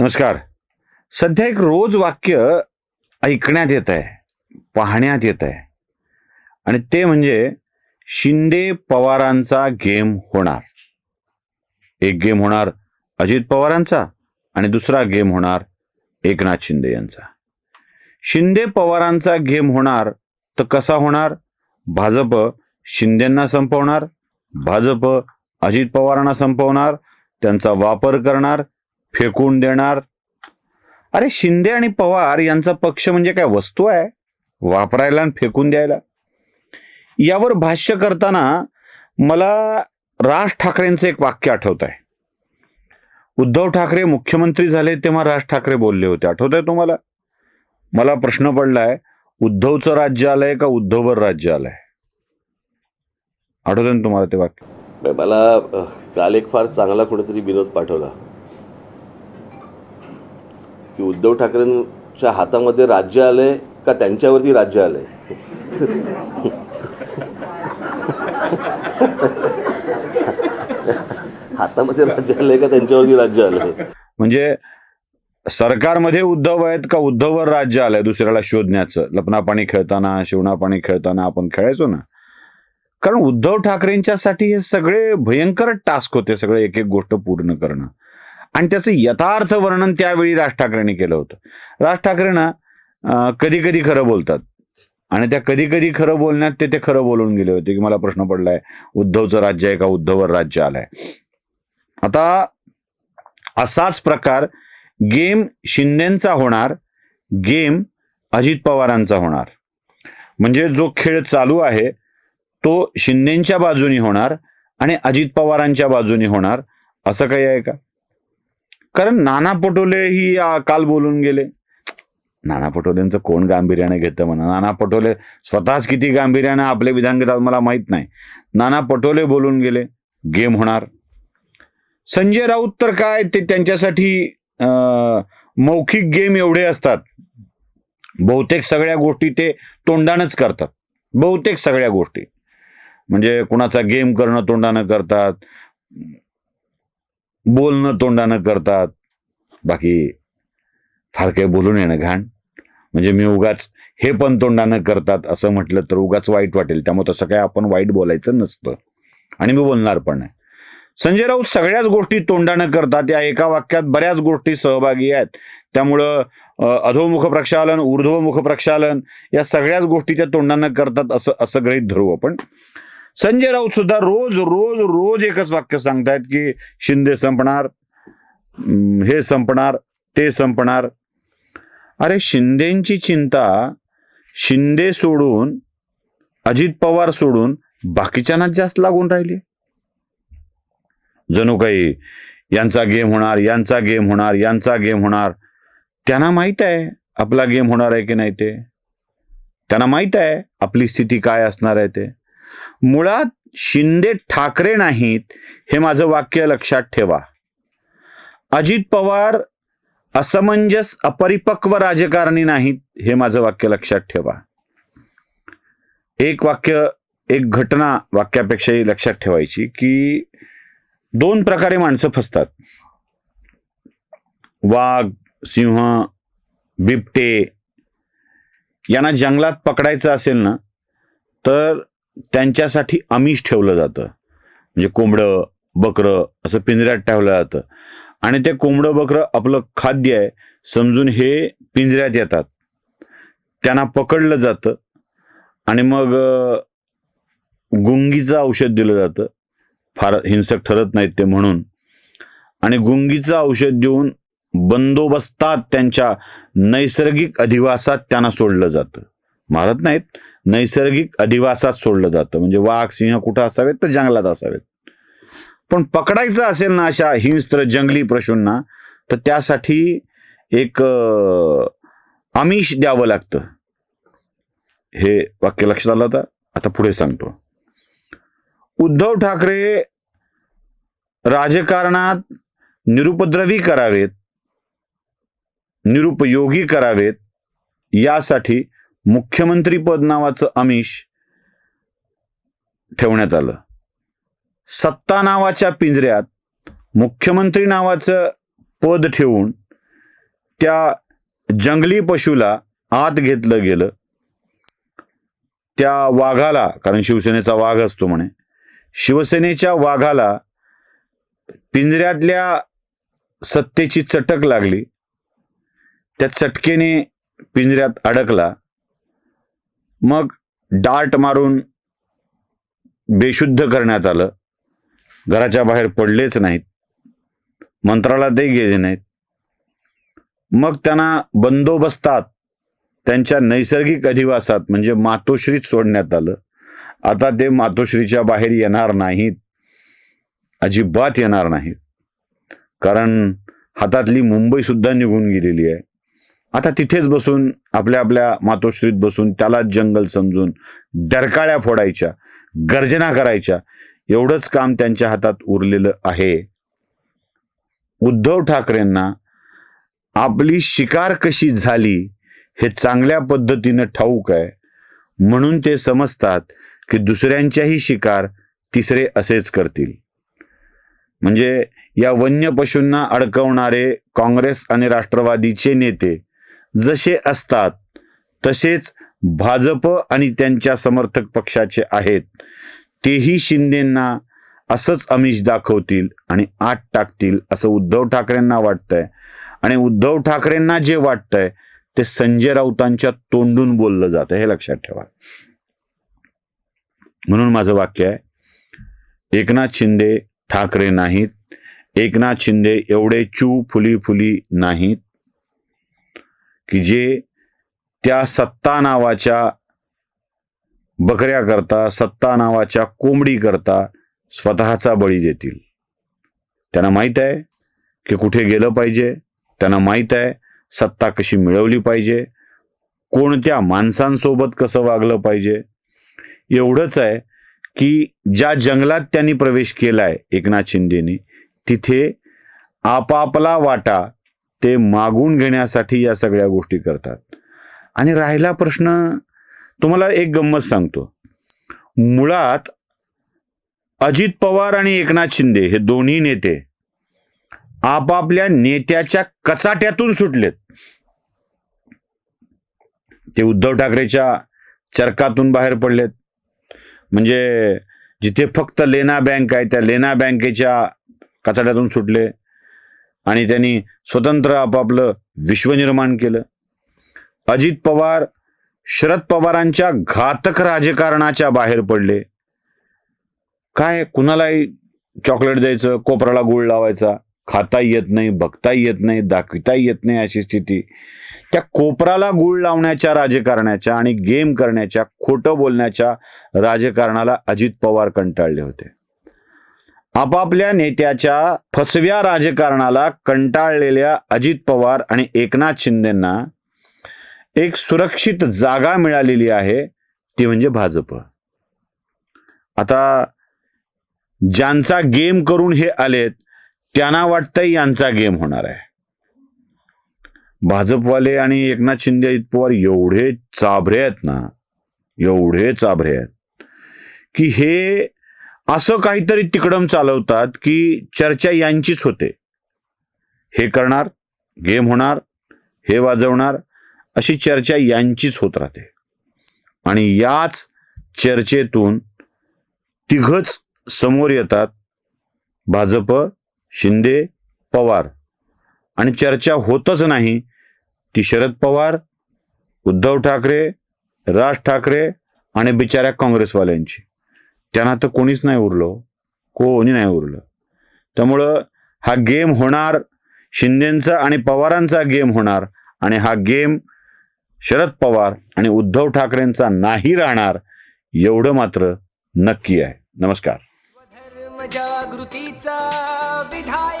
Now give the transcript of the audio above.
नमस्कार. सध्या एक रोज वाक्य ऐकण्यात येत आहे पाहण्यात येत आहे. आणि ते म्हणजे शिंदे पवारांचा गेम होणार. एक गेम होणार अजित पवारांचा आणि दुसरा गेम होणार एकनाथ शिंदे यांचा. शिंदे पवारांचा गेम होणार तर कसा होणार? भाजप शिंदेंना संपवणार भाजप अजित पवारांना संपवणार त्यांचा वापर करणार फेकून देणार? अरे शिंदे आणि पवार यांचा पक्ष म्हणजे काय? वस्तू आहे. वापरायला आणि फेकून द्यायला. यावर भाष्य करताना मला राज ठाकरेंचं एक वाक्य आठवत आहे उद्धव ठाकरे मुख्यमंत्री झाले तेव्हा राज ठाकरे बोलले होते. आठवत आहे तुम्हाला? मला प्रश्न पडलाय उद्धवचं राज्य आलंय का उद्धववर राज्य आलंय? आठवत ना तुम्हाला ते वाक्य? मला काल एक फार चांगला कुठेतरी विनोद पाठवला. की उद्धव ठाकरेंच्या हातामध्ये राज्य आलंय का त्यांच्यावरती राज्य आलंय? हातामध्ये राज्य आलंय का त्यांच्यावरती राज्य आलंय? म्हणजे सरकारमध्ये उद्धव आहेत का उद्धववर राज्य आलंय दुसऱ्याला शोधण्याचं? लपनापाणी खेळताना शिवणापाणी खेळताना आपण खेळायचो ना. कारण उद्धव ठाकरेंच्यासाठी हे सगळे भयंकर टास्क होते सगळे एक एक गोष्ट पूर्ण करणं. आणि त्याचं यथार्थ वर्णन त्यावेळी राज ठाकरेंनी केलं होतं. राज ठाकरे ना कधी कधी खरं बोलतात. आणि त्या कधी कधी खरं बोलण्यात ते ते खरं बोलून गेले होते की मला प्रश्न पडलाय उद्धवचं राज्य आहे का उद्धववर राज्य आलंय. आता असाच प्रकार गेम शिंदेचा होणार गेम अजित पवारांचा होणार. म्हणजे जो खेळ चालू आहे तो शिंदेच्या बाजूनी होणार आणि अजित पवारांच्या बाजूनी होणार असं काही आहे का? कारण नाना पटोले ही काल बोलून गेले. नाना पटोलेंचं कोण गांभीर्याने घेतं म्हणा? नाना पटोले स्वतःच किती गांभीर्याने आपले विधान घेतात मला माहीत नाही. नाना पटोले बोलून गेले गेम होणार. संजय राऊत तर काय ते त्यांच्यासाठी मौखिक गेम एवढे असतात. बहुतेक सगळ्या गोष्टी ते तोंडानंच करतात. बहुतेक सगळ्या गोष्टी. म्हणजे कुणाचा गेम करणं तोंडानं करतात. बोलणं तोंडानं करतात. बाकी फार काही बोलून येणं घाण. म्हणजे मी उगाच हे पण तोंडानं करतात असं म्हटलं तर उगाच वाईट वाटेल. त्यामुळे तसं काय आपण वाईट बोलायचं नसतं. आणि मी बोलणार पण नाही. संजय राऊत सगळ्याच गोष्टी तोंडानं करतात. या एका वाक्यात बऱ्याच गोष्टी सहभागी आहेत. त्यामुळं अधोमुख प्रक्षालन ऊर्ध्वमुख प्रक्षालन या सगळ्याच गोष्टी त्या तोंडानं करतात असं असं गृहीत धरू आपण. संजय राऊत सुद्धा रोज रोज रोज एकच वाक्य सांगतायत की शिंदे संपणार हे संपणार ते संपणार. अरे शिंदेची चिंता शिंदे सोडून अजित पवार सोडून बाकीच्यांनाच जास्त लागून राहिली. जणू काही यांचा गेम होणार यांचा गेम होणार यांचा गेम होणार. त्यांना माहीत आहे आपला गेम होणार आहे की नाही ते. त्यांना माहीत आहे आपली स्थिती काय असणार आहे ते. मुळात शिंदे ठाकरे नाहीत हे माझं वाक्य लक्षात ठेवा. अजित पवार असमंजस अपरिपक्व राजकारणी नाहीत हे माझं वाक्य लक्षात ठेवा. एक वाक्य एक घटना वाक्यापेक्षाही लक्षात ठेवायची की दोन प्रकारे माणसं फसतात. वाघ सिंह बिबटे यांना जंगलात पकडायचं असेल ना तर त्यांच्यासाठी आमिष ठेवलं जातं. म्हणजे कोंबडं बकरं असं पिंजऱ्यात ठेवलं जातं. आणि ते कोंबडं बकरं आपलं खाद्य आहे समजून हे पिंजऱ्यात येतात. त्यांना पकडलं जातं. आणि मग गुंगीचं औषध दिलं जातं. फार हिंसक ठरत नाहीत ते म्हणून. आणि गुंगीचं औषध देऊन बंदोबस्तात त्यांच्या नैसर्गिक अधिवासात त्यांना सोडलं जातं. मारत नाहीत. नैसर्गिक अधिवासात सोडलं जातं. म्हणजे वाघ सिंह कुठं असावेत? तर जंगलात असावेत. पण पकडायचं असेल ना अशा हिंस्त्र जंगली पशूंना तर त्यासाठी एक आमिष द्यावं लागतं. हे वाक्य लक्षात आलं तर आता पुढे सांगतो. उद्धव ठाकरे राजकारणात निरुपद्रवी करावेत निरुपयोगी करावेत यासाठी मुख्यमंत्री पद नावाचं आमिष ठेवण्यात आलं. सत्ता नावाच्या पिंजऱ्यात मुख्यमंत्री नावाचं पद ठेवून त्या जंगली पशुला आत घेतलं गेलं. त्या वाघाला कारण शिवसेनेचा वाघ असतो म्हणे शिवसेनेच्या वाघाला पिंजऱ्यातल्या सत्तेची चटक लागली. त्या चटकेने पिंजऱ्यात अडकला. मग डार्ट मारून बेशुद्ध करण्यात आलं. घराच्या बाहेर पडलेच नाहीत. मंत्रालयातही गेले नाहीत. मग त्यांना बंदोबस्तात त्यांच्या नैसर्गिक अधिवासात म्हणजे मातोश्रीत सोडण्यात आलं. आता ते मातोश्रीच्या बाहेर येणार नाहीत. अजिबात येणार नाहीत. कारण हातातली मुंबई सुद्धा निघून गेलेली आहे. आता तिथेच बसून आपल्या आपल्या मातोश्रीत बसून त्याला जंगल समजून डरकाळ्या फोडायच्या गर्जना करायच्या एवढंच काम त्यांच्या हातात उरलेलं आहे. उद्धव ठाकरेंना आपली शिकार कशी झाली हे चांगल्या पद्धतीनं ठाऊक आहे. म्हणून ते समजतात की दुसऱ्यांच्याही शिकार तिसरे असेच करतील. म्हणजे या वन्य पशूंना अडकवणारे काँग्रेस आणि राष्ट्रवादीचे नेते जसे असतात तसेच भाजप आणि त्यांच्या समर्थक पक्षाचे आहेत. तेही शिंदेंना असंच अमिष दाखवतील आणि आत टाकतील असं उद्धव ठाकरेंना वाटतंय. आणि उद्धव ठाकरेंना जे वाटतंय ते संजय राऊतांच्या तोंडून बोललं जातं हे लक्षात ठेवा. म्हणून माझं वाक्य आहे एकनाथ शिंदे ठाकरे नाहीत. एकनाथ शिंदे एवढे चू फुली फुली नाहीत. की जे त्या सत्ता नावाच्या बकऱ्या करता सत्ता नावाच्या कोंबडी करता स्वतःचा बळी देतील. त्यांना माहीत आहे की कुठे गेलं पाहिजे. त्यांना माहीत आहे सत्ता कशी मिळवली पाहिजे. कोणत्या माणसांसोबत कसं वागलं पाहिजे. एवढंच आहे की ज्या जंगलात त्यांनी प्रवेश केला आहे एकनाथ शिंदेनी तिथे आपापला वाटा ते मागून घेण्यासाठी या सगळ्या गोष्टी करतात. आणि राहिला प्रश्न तुम्हाला एक गंमत सांगतो. मुळात अजित पवार आणि एकनाथ शिंदे हे दोन्ही नेते आपापल्या नेत्याच्या कचाट्यातून सुटलेत. ते उद्धव ठाकरेच्या चरकातून बाहेर पडलेत. म्हणजे जिथे फक्त लेना बँक आहे त्या लेना बँकेच्या कचाट्यातून सुटले. आणि त्यांनी स्वतंत्र आपापलं विश्व निर्माण केलं. अजित पवार शरद पवारांच्या घातक राजकारणाच्या बाहेर पडले. काय कुणालाही चॉकलेट द्यायचं कोपराला गुळ लावायचा खाता येत नाही बघता येत नाही दाखविता येत नाही अशी स्थिती. त्या कोपराला गुळ लावण्याच्या राजकारणाच्या आणि गेम करण्याच्या खोटं बोलण्याच्या राजकारणाला अजित पवार कंटाळले होते. आपापल्या नेत्याच्या फसव्या राजकारणाला कंटाळलेल्या अजित पवार आणि एकनाथ शिंदेंना एक सुरक्षित जागा मिळालेली आहे ती म्हणजे भाजप. आता ज्यांचा गेम करून हे आलेत त्यांना वाटतंय यांचा गेम होणार आहे. भाजपवाले आणि एकनाथ शिंदे अजित पवार एवढे चाभरे आहेत ना एवढे चाभरे आहेत की हे असं काहीतरी तिकडम चालवतात की चर्चा यांचीच होते. हे करणार गेम होणार हे वाजवणार अशी चर्चा यांचीच होत राहते. आणि याच चर्चेतून तिघच समोर येतात भाजप शिंदे पवार. आणि चर्चा होतच नाही ती शरद पवार उद्धव ठाकरे राज ठाकरे आणि बिचाऱ्या काँग्रेसवाल्यांची. त्यांना तर कोणीच नाही उरलो. कोणी नाही उरलं. त्यामुळं हा गेम होणार शिंदेचा आणि पवारांचा गेम होणार आणि हा गेम शरद पवार आणि उद्धव ठाकरेंचा नाही राहणार एवढं मात्र नक्की आहे. नमस्कार. धर्म जागृतीचा विधाय